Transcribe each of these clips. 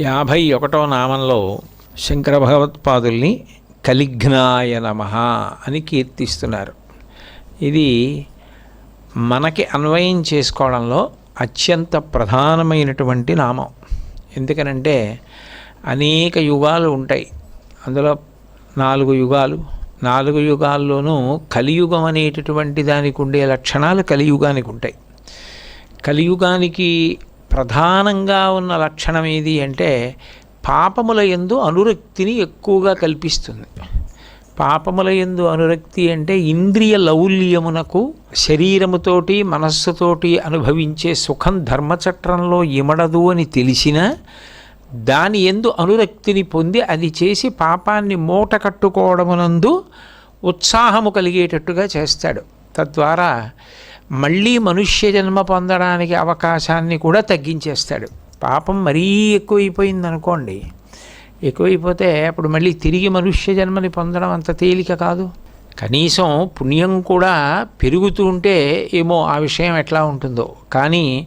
యాభై ఒకటో నామంలో శంకర భగవత్పాదుల్ని కలిఘ్నాయ నమ అని కీర్తిస్తున్నారు. ఇది మనకి అన్వయం చేసుకోవడంలో అత్యంత ప్రధానమైనటువంటి నామం. ఎందుకనంటే అనేక యుగాలు ఉంటాయి. అందులో నాలుగు యుగాలు. నాలుగు యుగాల్లోనూ కలియుగం అనేటటువంటి దానికి ఉండే లక్షణాలు కలియుగానికి ఉంటాయి. కలియుగానికి ప్రధానంగా ఉన్న లక్షణం ఏది అంటే పాపముల ఎందు అనురక్తిని ఎక్కువగా కల్పిస్తుంది. పాపముల ఎందు అనురక్తి అంటే ఇంద్రియ లౌల్యమునకు శరీరముతోటి మనస్సుతోటి అనుభవించే సుఖం ధర్మచట్రంలో ఇమడదు అని తెలిసినా దాని ఎందు అనురక్తిని పొంది అది చేసి పాపాన్ని మూట కట్టుకోవడమునందు ఉత్సాహము కలిగేటట్టుగా చేస్తాడు. తద్వారా మళ్ళీ మనుష్య జన్మ పొందడానికి అవకాశాన్ని కూడా తగ్గించేస్తాడు. పాపం మరీ ఎక్కువైపోయింది అనుకోండి ఎక్కువైపోతే అప్పుడు మళ్ళీ తిరిగి మనుష్య జన్మని పొందడం అంత తేలిక కాదు. కనీసం పుణ్యం కూడా పెరుగుతూ ఉంటే ఏమో ఆ విషయం ఎట్లా ఉంటుందో. కానీ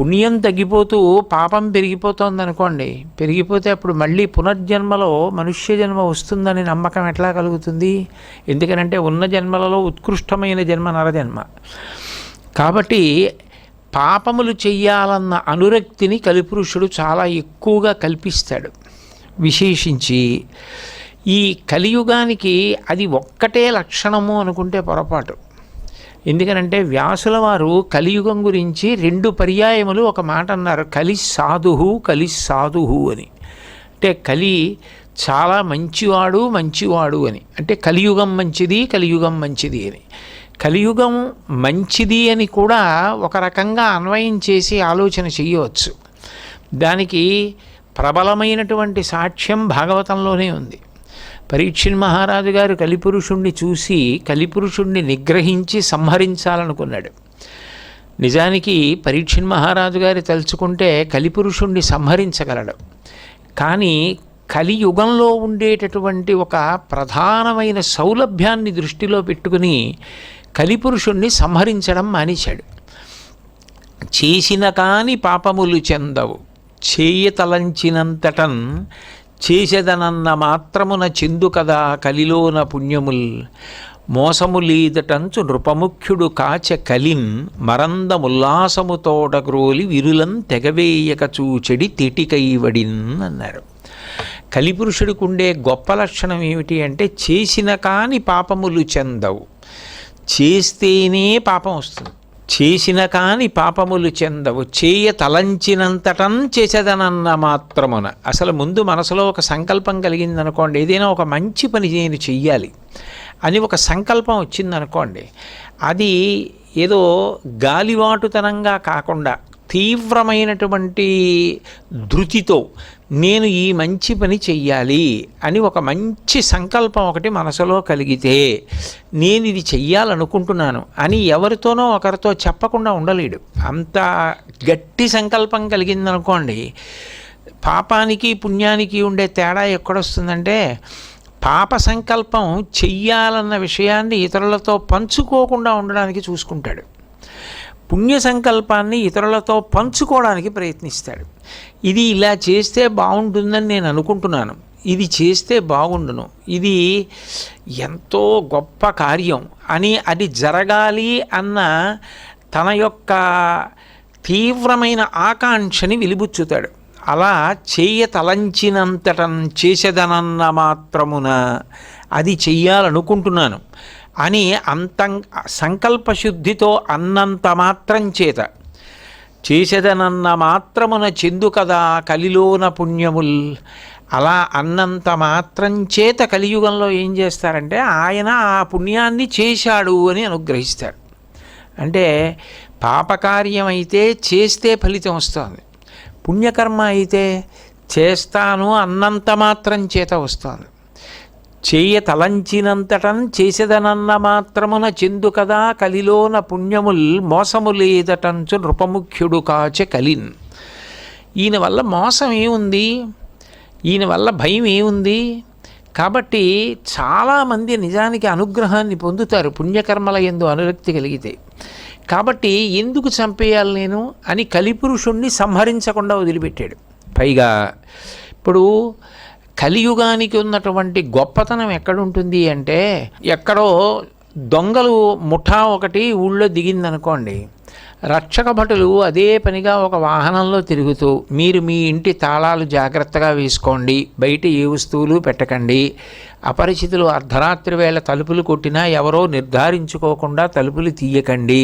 పుణ్యం తగ్గిపోతూ పాపం పెరిగిపోతుంది అనుకోండి పెరిగిపోతే అప్పుడు మళ్ళీ పునర్జన్మలో మనుష్య జన్మ వస్తుందని నమ్మకం ఎట్లా కలుగుతుంది? ఎందుకనంటే ఉన్న జన్మలలో ఉత్కృష్టమైన జన్మ నరజన్మ. కాబట్టి పాపములు చెయ్యాలన్న అనురక్తిని కలిపురుషుడు చాలా ఎక్కువగా కల్పిస్తాడు. విశేషించి ఈ కలియుగానికి అది ఒక్కటే లక్షణము అనుకుంటే పొరపాటు. ఎందుకనంటే వ్యాసుల వారు కలియుగం గురించి రెండు పర్యాయములు ఒక మాట అన్నారు. కలి సాధువు కలి సాధుహు అని. అంటే కలి చాలా మంచివాడు మంచివాడు అని. అంటే కలియుగం మంచిది కలియుగం మంచిది అని. కలియుగం మంచిది అని కూడా ఒక రకంగా అన్వయం చేసి ఆలోచన చేయవచ్చు. దానికి ప్రబలమైనటువంటి సాక్ష్యం భాగవతంలోనే ఉంది. పరీక్షణ్ మహారాజు గారు కలిపురుషుణ్ణి చూసి కలిపురుషుణ్ణి నిగ్రహించి సంహరించాలనుకున్నాడు. నిజానికి పరీక్షణ్ మహారాజు గారి తలుచుకుంటే కలిపురుషుణ్ణి సంహరించగలడు. కానీ కలియుగంలో ఉండేటటువంటి ఒక ప్రధానమైన సౌలభ్యాన్ని దృష్టిలో పెట్టుకుని కలిపురుషుణ్ణి సంహరించడం మానేశాడు. చేసిన కాని పాపములు చెందవు. చేయతలంచినంతటన్ చేసేదనన్న మాత్రమున చెందు కదా కలిలోన పుణ్యముల్. మోసములీదటంచు నృపముఖ్యుడు కాచ కలిన్ మరందముల్లాసముతోడగ్రోలి విరులం తెగవేయక చూచెడి తిటికైవడిన్ అన్నారు. కలిపురుషుడికి ఉండే గొప్ప లక్షణం ఏమిటి అంటే చేసిన కాని పాపములు చెందవు. చేస్తేనే పాపం వస్తుంది. చేసిన కాని పాపములు చెందవు. చేయ తలంచినంతటం చేసేదనన్న మాత్రమున. అసలు ముందు మనసులో ఒక సంకల్పం కలిగిందనుకోండి. ఏదైనా ఒక మంచి పని నేను చెయ్యాలి అని ఒక సంకల్పం వచ్చిందనుకోండి. అది ఏదో గాలివాటుతనంగా కాకుండా తీవ్రమైనటువంటి ధృతితో నేను ఈ మంచి పని చెయ్యాలి అని ఒక మంచి సంకల్పం ఒకటి మనసులో కలిగితే నేను ఇది చెయ్యాలనుకుంటున్నాను అని ఎవరితోనో ఒకరితో చెప్పకుండా ఉండలేడు. అంత గట్టి సంకల్పం కలిగిందనుకోండి పాపానికి పుణ్యానికి ఉండే తేడా ఎక్కడొస్తుందంటే పాప సంకల్పం చెయ్యాలన్న విషయాన్ని ఇతరులతో పంచుకోకుండా ఉండడానికి చూసుకుంటాడు. పుణ్య సంకల్పాన్ని ఇతరులతో పంచుకోవడానికి ప్రయత్నిస్తాడు. ఇది ఇలా చేస్తే బాగుంటుందని నేను అనుకుంటున్నాను. ఇది చేస్తే బాగుండును. ఇది ఎంతో గొప్ప కార్యం అని అది జరగాలి అన్న తన యొక్క తీవ్రమైన ఆకాంక్షని వెలిబుచ్చుతాడు. అలా చేయ తలంచినంతటం చేసేదనన్న మాత్రమున అది చెయ్యాలనుకుంటున్నాను. అని అంత సంకల్పశుద్ధితో అన్నంత మాత్రం చేత. చేసేదనన్న మాత్రమున చెందు కదా కలిలోన పుణ్యముల్. అలా అన్నంత మాత్రం చేత కలియుగంలో ఏం చేస్తారంటే ఆయన ఆ పుణ్యాన్ని చేశాడు అని అనుగ్రహిస్తాడు అంటే పాపకార్యం అయితే చేస్తే ఫలితం వస్తుంది. పుణ్యకర్మ అయితే చేస్తాను అన్నంత మాత్రం చేత వస్తుంది. చేయ తలంచినంతటం చేసేదనన్న మాత్రమున చెందు కదా కలిలోన పుణ్యముల్ మోసములేదటంచు నృపముఖ్యుడు కాచె కలిన్. ఈయన వల్ల మోసం ఏముంది? ఈయన వల్ల భయం ఏముంది? కాబట్టి చాలామంది నిజానికి అనుగ్రహాన్ని పొందుతారు పుణ్యకర్మల ఎందు అనురక్తి కలిగితే. కాబట్టి ఎందుకు చంపేయాలి నేను? అని కలిపురుషుణ్ణి సంహరించకుండా వదిలిపెట్టాడు. పైగా ఇప్పుడు కలియుగానికి ఉన్నటువంటి గొప్పతనం ఎక్కడుంటుంది అంటే ఎక్కడో దొంగలు ముఠా ఒకటి ఊళ్ళో దిగిందనుకోండి రక్షక భటులు అదే పనిగా ఒక వాహనంలో తిరుగుతూ మీరు మీ ఇంటి తాళాలు జాగ్రత్తగా వేసుకోండి బయట ఏ వస్తువులు పెట్టకండి అపరిచితులు అర్ధరాత్రి వేళ తలుపులు కొట్టినా ఎవరో నిర్ధారించుకోకుండా తలుపులు తీయకండి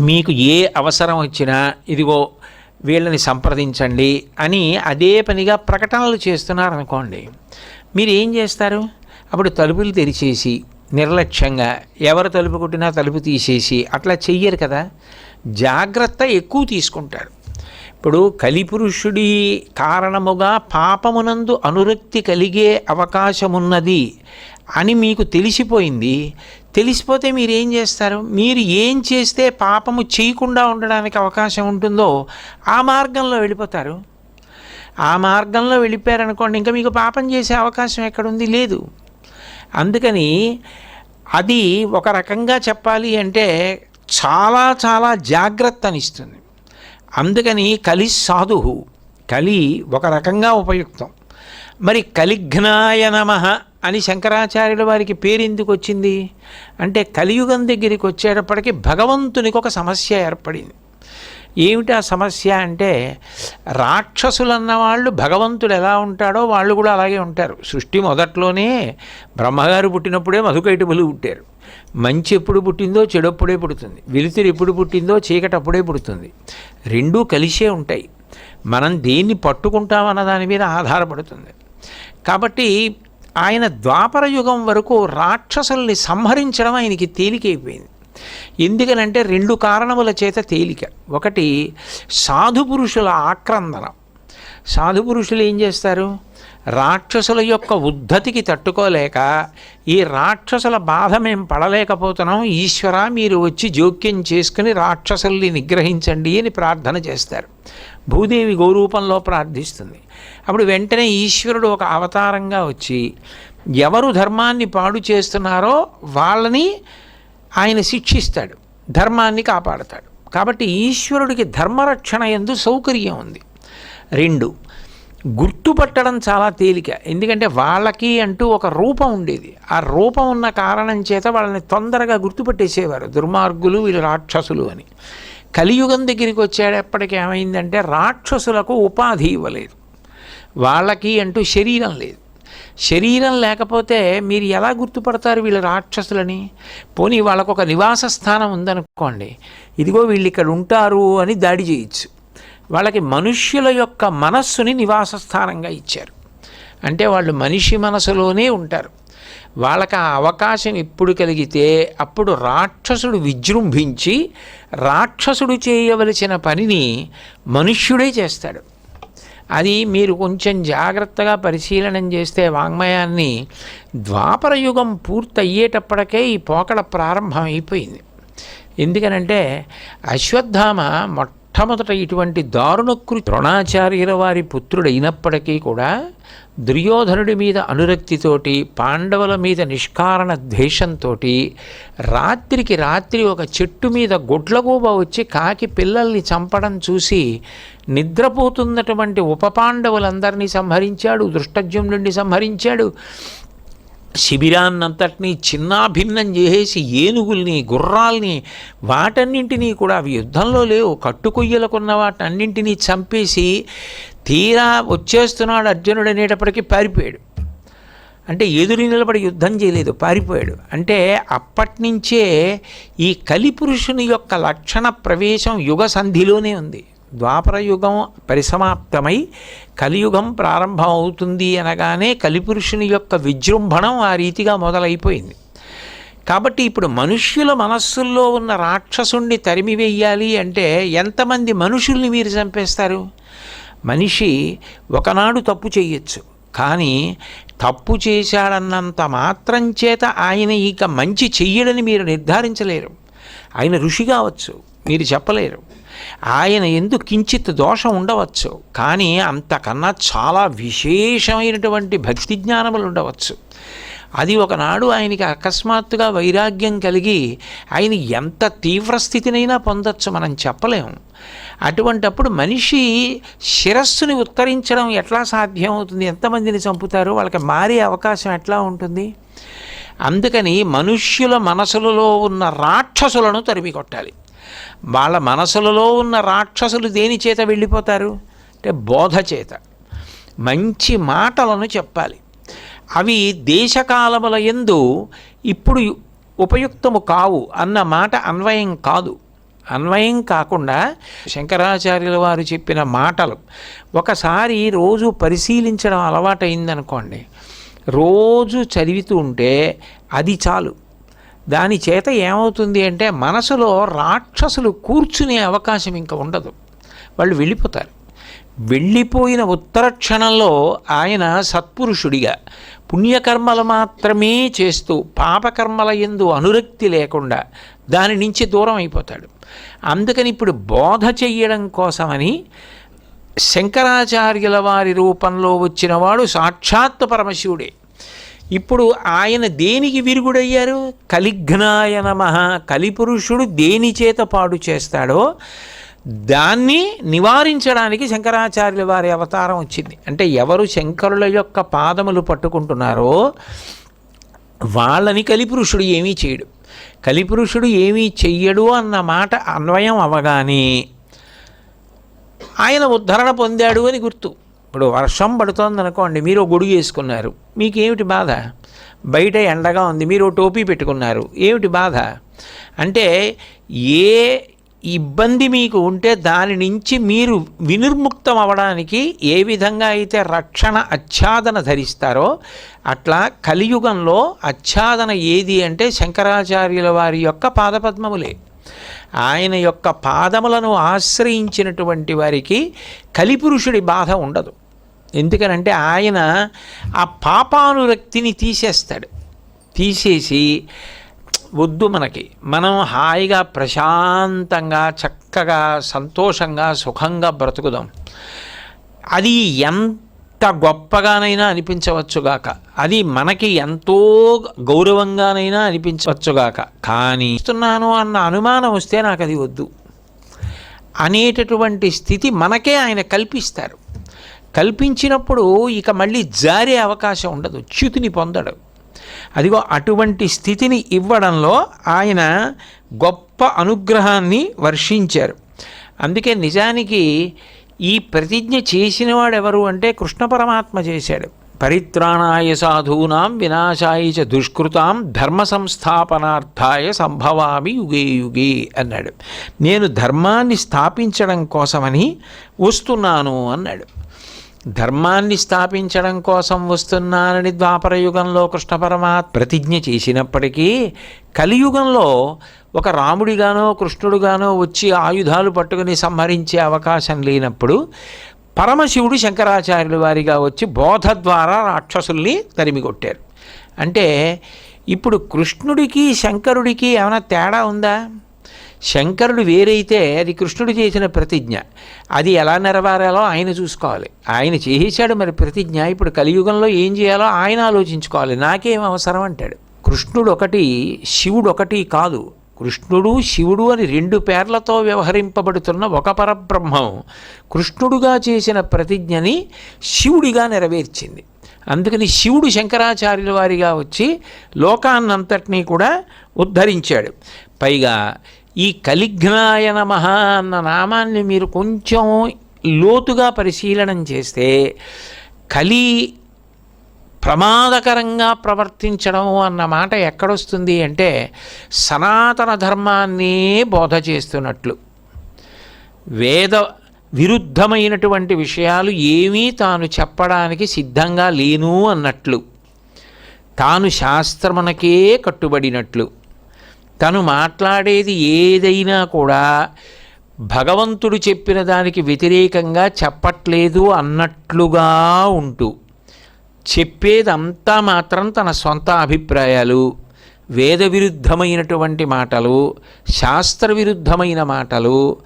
మీకు ఏ అవసరం వచ్చినా ఇదిగో వీళ్ళని సంప్రదించండి అని అదే పనిగా ప్రకటనలు చేస్తున్నారనుకోండి మీరు ఏం చేస్తారు? అప్పుడు తలుపులు తెరిచేసి నిర్లక్ష్యంగా ఎవరు తలుపు కొట్టినా తలుపు తీసేసి అట్లా చెయ్యరు కదా. జాగ్రత్త ఎక్కువ తీసుకుంటారు. ఇప్పుడు కలిపురుషుడి కారణముగా పాపమునందు అనురక్తి కలిగే అవకాశమున్నది అని మీకు తెలిసిపోయింది తెలిసిపోతే మీరు ఏం చేస్తారు? మీరు ఏం చేస్తే పాపము చేయకుండా ఉండడానికి అవకాశం ఉంటుందో ఆ మార్గంలో వెళ్ళిపోతారు. ఆ మార్గంలో వెళ్ళిపోయారనుకోండి ఇంకా మీకు పాపం చేసే అవకాశం ఎక్కడుంది? లేదు. అందుకని అది ఒక రకంగా చెప్పాలి అంటే చాలా చాలా జాగ్రత్త అనిస్తుంది అందుకని కలి సాధువు కలి ఒక రకంగా ఉపయుక్తం. మరి కలిఘ్నాయ నమ అని శంకరాచార్యుల వారికి పేరు ఎందుకు వచ్చింది? అంటే కలియుగం దగ్గరికి వచ్చేటప్పటికి భగవంతునికి ఒక సమస్య ఏర్పడింది. ఏమిటి ఆ సమస్య అంటే రాక్షసులు అన్నవాళ్ళు భగవంతుడు ఎలా ఉంటాడో వాళ్ళు కూడా అలాగే ఉంటారు. సృష్టి మొదట్లోనే బ్రహ్మగారు పుట్టినప్పుడే మధుకైటబులు పుట్టారు. మంచి ఎప్పుడు పుట్టిందో చెడప్పుడే పుడుతుంది. వెలుతురు ఎప్పుడు పుట్టిందో చీకటి అప్పుడే పుడుతుంది. రెండూ కలిసే ఉంటాయి. మనం దేన్ని పట్టుకుంటామన్న దాని మీద ఆధారపడుతుంది. కాబట్టి ఆయన ద్వాపర యుగం వరకు రాక్షసుల్ని సంహరించడం ఆయనకి తేలికైపోయింది ఎందుకనంటే రెండు కారణముల చేత తేలిక. ఒకటి సాధు పురుషుల ఆక్రందన. సాధు పురుషులు ఏం చేస్తారు? రాక్షసుల యొక్క ఉద్ధతికి తట్టుకోలేక ఈ రాక్షసుల బాధ మేము పడలేకపోతున్నాం ఈశ్వర మీరు వచ్చి జోక్యం చేసుకుని రాక్షసుల్ని నిగ్రహించండి అని ప్రార్థన చేస్తారు. భూదేవి గౌరూపంలో ప్రార్థిస్తుంది. అప్పుడు వెంటనే ఈశ్వరుడు ఒక అవతారంగా వచ్చి ఎవరు ధర్మాన్ని పాడు చేస్తున్నారో వాళ్ళని ఆయన శిక్షిస్తాడు ధర్మాన్ని కాపాడతాడు. కాబట్టి ఈశ్వరుడికి ధర్మరక్షణ ఎందు సౌకర్యం ఉంది. రెండు గుర్తుపట్టడం చాలా తేలిక. ఎందుకంటే వాళ్ళకి అంటూ ఒక రూపం ఉండేది. ఆ రూపం ఉన్న కారణం చేత వాళ్ళని తొందరగా గుర్తుపట్టేసేవారు. దుర్మార్గులు వీళ్ళు రాక్షసులు అని. కలియుగం దగ్గరికి వచ్చేటప్పటికి ఏమైందంటే రాక్షసులకు ఉపాధి ఇవ్వలేదు. వాళ్ళకి అంటూ శరీరం లేదు. శరీరం లేకపోతే మీరు ఎలా గుర్తుపడతారు వీళ్ళు రాక్షసులని? పోనీ వాళ్ళకు ఒక నివాస స్థానం ఉందనుకోండి. ఇదిగో వీళ్ళు ఇక్కడ ఉంటారు అని దాడి చేయొచ్చు. వాళ్ళకి మనుష్యుల యొక్క మనస్సుని నివాస స్థానంగా ఇచ్చారు. అంటే వాళ్ళు మనిషి మనసులోనే ఉంటారు. వాళ్ళకి ఆ అవకాశం ఇప్పుడు కలిగితే అప్పుడు రాక్షసుడు విజృంభించి రాక్షసుడు చేయవలసిన పనిని మనుష్యుడే చేస్తాడు. అది మీరు కొంచెం జాగ్రత్తగా పరిశీలనం చేస్తే వాంగ్మయాన్ని ద్వాపర యుగం పూర్తయ్యేటప్పటికే ఈ పోకడ ప్రారంభం అయిపోయింది ఎందుకనంటే అశ్వత్థామ మొట్టమొదట ఇటువంటి దారుణకృతి ద్రోణాచార్యుల వారి పుత్రుడైనప్పటికీ కూడా దుర్యోధనుడి మీద అనురక్తితోటి పాండవుల మీద నిష్కారణ ద్వేషంతో రాత్రికి రాత్రి ఒక చెట్టు మీద గొడ్లగూబ వచ్చి కాకి పిల్లల్ని చంపడం చూసి నిద్రపోతున్నటువంటి ఉప పాండవులందరినీ సంహరించాడు దృష్టజ్యుమ్నుడిని సంహరించాడు. శిబిరాన్నంతటినీ చిన్నాభిన్నం చేసేసి ఏనుగుల్ని గుర్రాల్ని వాటన్నింటినీ కూడా అవి యుద్ధంలో లేవు. కట్టుకొయ్యలకున్న వాటన్నింటినీ చంపేసి తీరా వచ్చేస్తున్నాడు అర్జునుడు అనేటప్పటికీ పారిపోయాడు. అంటే ఎదురు నిలబడి యుద్ధం చేయలేదు పారిపోయాడు. అంటే అప్పటినుంచే ఈ కలిపురుషుని యొక్క లక్షణ ప్రవేశం యుగ సంధిలోనే ఉంది. ద్వాపరయుగం పరిసమాప్తమై కలియుగం ప్రారంభం అవుతుంది అనగానే కలిపురుషుని యొక్క విజృంభణం ఆ రీతిగా మొదలైపోయింది. కాబట్టి ఇప్పుడు మనుష్యుల మనస్సుల్లో ఉన్న రాక్షసుణ్ణి తరిమివేయాలి అంటే ఎంతమంది మనుషుల్ని మీరు చంపేస్తారు? మనిషి ఒకనాడు తప్పు చేయొచ్చు. కానీ తప్పు చేశాడన్నంత మాత్రం చేత ఆయన ఇక మంచి చెయ్యడని మీరు నిర్ధారించలేరు. ఆయన ఋషి కావచ్చు. మీరు చెప్పలేరు. ఆయన ఎందు కించిత్ దోషం ఉండవచ్చు కానీ అంతకన్నా చాలా విశేషమైనటువంటి భక్తి జ్ఞానములు ఉండవచ్చు. అది ఒకనాడు ఆయనకి అకస్మాత్తుగా వైరాగ్యం కలిగి ఆయన ఎంత తీవ్ర స్థితినైనా పొందొచ్చు మనం చెప్పలేము. అటువంటప్పుడు మనిషి శిరస్సుని ఉత్తరించడం ఎట్లా సాధ్యం అవుతుంది ఎంతమందిని చంపుతారు? వాళ్ళకి మారే అవకాశం ఎట్లా ఉంటుంది? అందుకని మనుష్యుల మనసులలో ఉన్న రాక్షసులను తరిమి కొట్టాలి వాళ్ళ మనసులలో ఉన్న రాక్షసులు దేని చేత వెళ్ళిపోతారు? అంటే బోధ చేత. మంచి మాటలను చెప్పాలి. అవి దేశకాలముల ఎందు ఇప్పుడు ఉపయుక్తము కావు అన్న మాట అన్వయం కాదు. అన్వయం కాకుండా శంకరాచార్యుల వారు చెప్పిన మాటలు ఒకసారి రోజు పరిశీలించడం అలవాటైందనుకోండి. రోజు చదివితూ ఉంటే అది చాలు. దాని చేత ఏమవుతుంది అంటే మనసులో రాక్షసులు కూర్చునే అవకాశం ఇంకా ఉండదు. వాళ్ళు వెళ్ళిపోతారు. వెళ్ళిపోయిన ఉత్తర క్షణంలో ఆయన సత్పురుషుడిగా పుణ్యకర్మలు మాత్రమే చేస్తూ పాపకర్మల ఎందు అనురక్తి లేకుండా దాని నుంచి దూరం అయిపోతాడు. అందుకని ఇప్పుడు బోధ చెయ్యడం కోసమని శంకరాచార్యుల వారి రూపంలో వచ్చినవాడు సాక్షాత్ పరమశివుడే. ఇప్పుడు ఆయన దేనికి విరుగుడయ్యారు? కలిఘ్నాయ నమ. కలిపురుషుడు దేని చేత పాడు చేస్తాడో దాన్ని నివారించడానికి శంకరాచార్యుల వారి అవతారం వచ్చింది. అంటే ఎవరు శంకరుల యొక్క పాదములు పట్టుకుంటున్నారో వాళ్ళని కలిపురుషుడు ఏమీ చేయడు. కలిపురుషుడు ఏమీ చెయ్యడు అన్న మాట అన్వయం అవగానే ఆయన ఉద్ధరణ పొందాడు అని గుర్తు. ఇప్పుడు వర్షం పడుతోంది అనుకోండి మీరు గొడుగు వేసుకున్నారు ఏమిటి బాధ? బయట ఎండగా ఉంది మీరు టోపీ పెట్టుకున్నారు. ఏమిటి బాధ? అంటే ఏ ఇబ్బంది మీకు ఉంటే దాని నుంచి మీరు వినిర్ముక్తం అవ్వడానికి ఏ విధంగా అయితే రక్షణ ఆచ్ఛాదన ధరిస్తారో అట్లా కలియుగంలో ఆచ్ఛాదన ఏది అంటే శంకరాచార్యుల వారి యొక్క పాదపద్మములే. ఆయన యొక్క పాదములను ఆశ్రయించినటువంటి వారికి కలిపురుషుడి బాధ ఉండదు. ఎందుకనంటే ఆయన ఆ పాపానురక్తిని తీసేస్తాడు. తీసేసి వద్దు మనకి. మనం హాయిగా ప్రశాంతంగా చక్కగా సంతోషంగా సుఖంగా బ్రతుకుదాం. అది ఎంత గొప్పగానైనా అనిపించవచ్చుగాక అది మనకి ఎంతో గౌరవంగానైనా అనిపించవచ్చుగాక కానీ ఇస్తున్నాను అన్న అనుమానం వస్తే నాకు అది వద్దు. అనేటటువంటి స్థితి మనకే ఆయన కల్పిస్తారు. కల్పించినప్పుడు ఇక మళ్ళీ జారే అవకాశం ఉండదు. చ్యుతిని పొందడు. అదిగో అటువంటి స్థితిని ఇవ్వడంలో ఆయన గొప్ప అనుగ్రహాన్ని వర్షించారు. అందుకే నిజానికి ఈ ప్రతిజ్ఞ చేసినవాడు ఎవరు అంటే కృష్ణ పరమాత్మ చేశాడు. పరిత్రాణాయ సాధూనాం వినాశాయ చ దుష్కృతాం ధర్మ సంస్థాపనార్థాయ సంభవామి యుగే యుగే అన్నాడు. నేను ధర్మాన్ని స్థాపించడం కోసమని వస్తున్నాను అన్నాడు. ధర్మాన్ని స్థాపించడం కోసం వస్తున్నానని ద్వాపర యుగంలో కృష్ణ పరమాత్మ ప్రతిజ్ఞ చేసినప్పటికీ కలియుగంలో ఒక రాముడిగానో కృష్ణుడుగానో వచ్చి ఆయుధాలు పట్టుకుని సంహరించే అవకాశం లేనప్పుడు పరమశివుడు శంకరాచార్యుల వారిగా వచ్చి బోధ ద్వారా రాక్షసుల్ని తరిమి కొట్టారు అంటే ఇప్పుడు కృష్ణుడికి శంకరుడికి ఏమైనా తేడా ఉందా? శంకరుడు వేరైతే అది కృష్ణుడు చేసిన ప్రతిజ్ఞ. అది ఎలా నెరవేరాలో ఆయన చూసుకోవాలి. ఆయన చేసేశాడు మరి ప్రతిజ్ఞ. ఇప్పుడు కలియుగంలో ఏం చేయాలో ఆయన ఆలోచించుకోవాలి. నాకేం అవసరం అంటాడు. కృష్ణుడు ఒకటి శివుడు ఒకటి కాదు. కృష్ణుడు శివుడు అని రెండు పేర్లతో వ్యవహరింపబడుతున్న ఒక పరబ్రహ్మం. కృష్ణుడుగా చేసిన ప్రతిజ్ఞని శివుడిగా నెరవేర్చింది. అందుకని శివుడు శంకరాచార్యుల వారిగా వచ్చి లోకాన్నంతటినీ కూడా ఉద్ధరించాడు. పైగా ఈ కలిఘ్నాయ నమ అన్న నామాన్ని మీరు కొంచెం లోతుగా పరిశీలనం చేస్తే కలి ప్రమాదకరంగా ప్రవర్తించడం అన్న మాట ఎక్కడొస్తుంది అంటే సనాతన ధర్మాన్నే బోధ చేస్తున్నట్లు. వేద విరుద్ధమైనటువంటి విషయాలు ఏమీ తాను చెప్పడానికి సిద్ధంగా లేను అన్నట్లు. తాను శాస్త్రమునకే కట్టుబడినట్లు. తను మాట్లాడేది ఏదైనా కూడా భగవంతుడు చెప్పిన దానికి వ్యతిరేకంగా చెప్పట్లేదు అన్నట్లుగా ఉంటూ చెప్పేదంతా మాత్రం తన సొంత అభిప్రాయాలు వేద విరుద్ధమైనటువంటి మాటలు శాస్త్ర విరుద్ధమైన మాటలు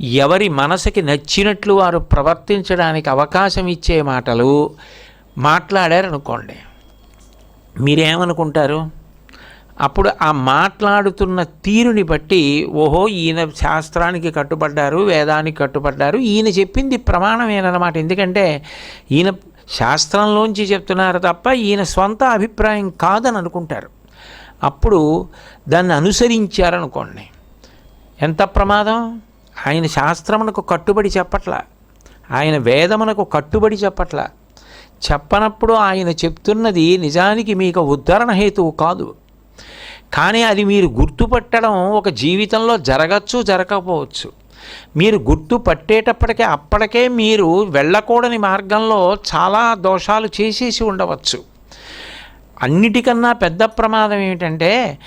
ఎవరి మనసుకి నచ్చినట్లు వారు ప్రవర్తించడానికి అవకాశం ఇచ్చే మాటలు మాట్లాడారనుకోండి. మీరేమనుకుంటారు? అప్పుడు ఆ మాట్లాడుతున్న తీరుని బట్టి ఓహో ఈయన శాస్త్రానికి కట్టుబడ్డారు వేదానికి కట్టుబడ్డారు ఈయన చెప్పింది ప్రమాణమేనమాట ఎందుకంటే ఈయన శాస్త్రంలోంచి చెప్తున్నారు తప్ప ఈయన స్వంత అభిప్రాయం కాదని అనుకుంటారు. అప్పుడు దాన్ని అనుసరించారనుకోండి. ఎంత ప్రమాదం? ఆయన శాస్త్రమునకు కట్టుబడి చెప్పట్ల. ఆయన వేదమునకు కట్టుబడి చెప్పట్ల. చెప్పనప్పుడు ఆయన చెప్తున్నది నిజానికి మీకు ఉద్ధరణ హేతువు కాదు. కానీ అది మీరు గుర్తుపట్టడం ఒక జీవితంలో జరగచ్చు జరగకపోవచ్చు. మీరు గుర్తు పట్టేటప్పటికే అప్పటికే మీరు వెళ్ళకూడని మార్గంలో చాలా దోషాలు చేసేసి ఉండవచ్చు. అన్నిటికన్నా పెద్ద ప్రమాదం ఏమిటంటే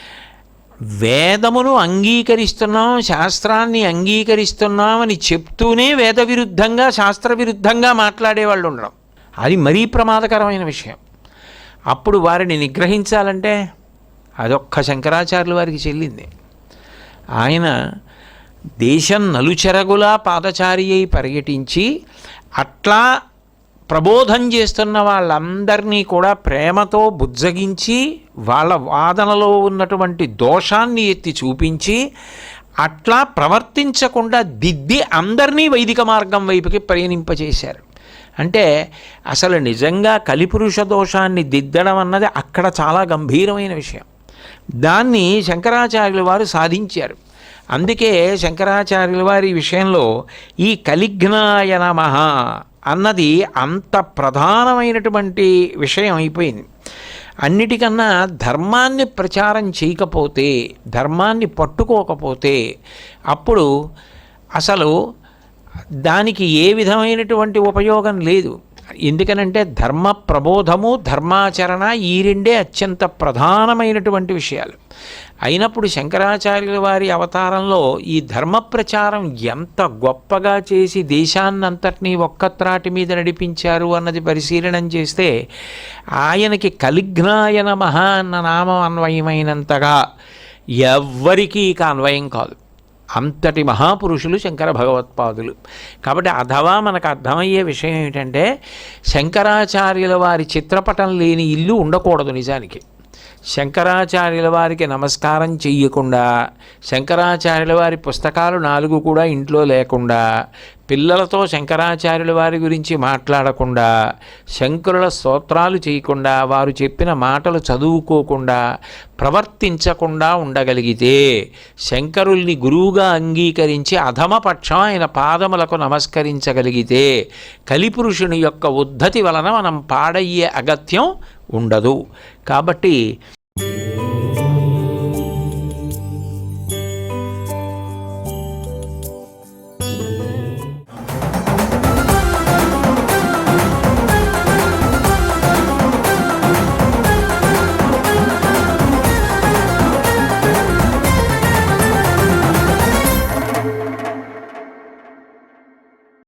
వేదమును అంగీకరిస్తున్నాం శాస్త్రాన్ని అంగీకరిస్తున్నాం అని చెప్తూనే వేద విరుద్ధంగా శాస్త్ర విరుద్ధంగా మాట్లాడేవాళ్ళు ఉండడం అది మరీ ప్రమాదకరమైన విషయం. అప్పుడు వారిని నిగ్రహించాలంటే అదొక్క శంకరాచార్యుల వారికి చెల్లింది. ఆయన దేశం నలుచెరగులా పాదచారి అయి పర్యటించి అట్లా ప్రబోధం చేస్తున్న వాళ్ళందరినీ కూడా ప్రేమతో బుజ్జగించి వాళ్ళ వాదనలో ఉన్నటువంటి దోషాన్ని ఎత్తి చూపించి అట్లా ప్రవర్తించకుండా దిద్ది అందరినీ వైదిక మార్గం వైపుకి ప్రయాణింపజేశారు అంటే అసలు నిజంగా కలిపురుష దోషాన్ని దిద్దడం అన్నది అక్కడ చాలా గంభీరమైన విషయం. దాన్ని శంకరాచార్యుల వారు సాధించారు. అందుకే శంకరాచార్యుల వారి విషయంలో ఈ కలిఘ్నాయ నమ అన్నది అంత ప్రధానమైనటువంటి విషయం అయిపోయింది. అన్నిటికన్నా ధర్మాన్ని ప్రచారం చేయకపోతే ధర్మాన్ని పట్టుకోకపోతే అప్పుడు అసలు దానికి ఏ విధమైనటువంటి ఉపయోగం లేదు. ఎందుకనంటే ధర్మ ప్రబోధము ధర్మాచరణ ఈ రెండే అత్యంత ప్రధానమైనటువంటి విషయాలు. అయినప్పుడు శంకరాచార్యుల వారి అవతారంలో ఈ ధర్మ ప్రచారం ఎంత గొప్పగా చేసి దేశాన్నంతటినీ ఒక్కత్రాటి మీద నడిపించారు అన్నది పరిశీలనం చేస్తే ఆయనకి కలిఘ్నాయన మహా అన్న నామం అన్వయమైనంతగా ఎవ్వరికీ ఇక అన్వయం కాదు. అంతటి మహాపురుషులు శంకర భగవత్పాదులు. కాబట్టి అథవా మనకు అర్థమయ్యే విషయం ఏమిటంటే శంకరాచార్యుల వారి చిత్రపటం లేని ఇల్లు ఉండకూడదు నిజానికి. శంకరాచార్యుల వారికి నమస్కారం చెయ్యకుండా శంకరాచార్యుల వారి పుస్తకాలు నాలుగు కూడా ఇంట్లో లేకుండా పిల్లలతో శంకరాచార్యుల వారి గురించి మాట్లాడకుండా శంకరుల స్తోత్రాలు చేయకుండా వారు చెప్పిన మాటలు చదువుకోకుండా ప్రవర్తించకుండా ఉండగలిగితే శంకరుల్ని గురువుగా అంగీకరించి అధమపక్షం ఆయన పాదములకు నమస్కరించగలిగితే కలిపురుషుని యొక్క ఉద్ధతి వలన మనం పాడయ్యే అగత్యం ఉండదు. కాబట్టి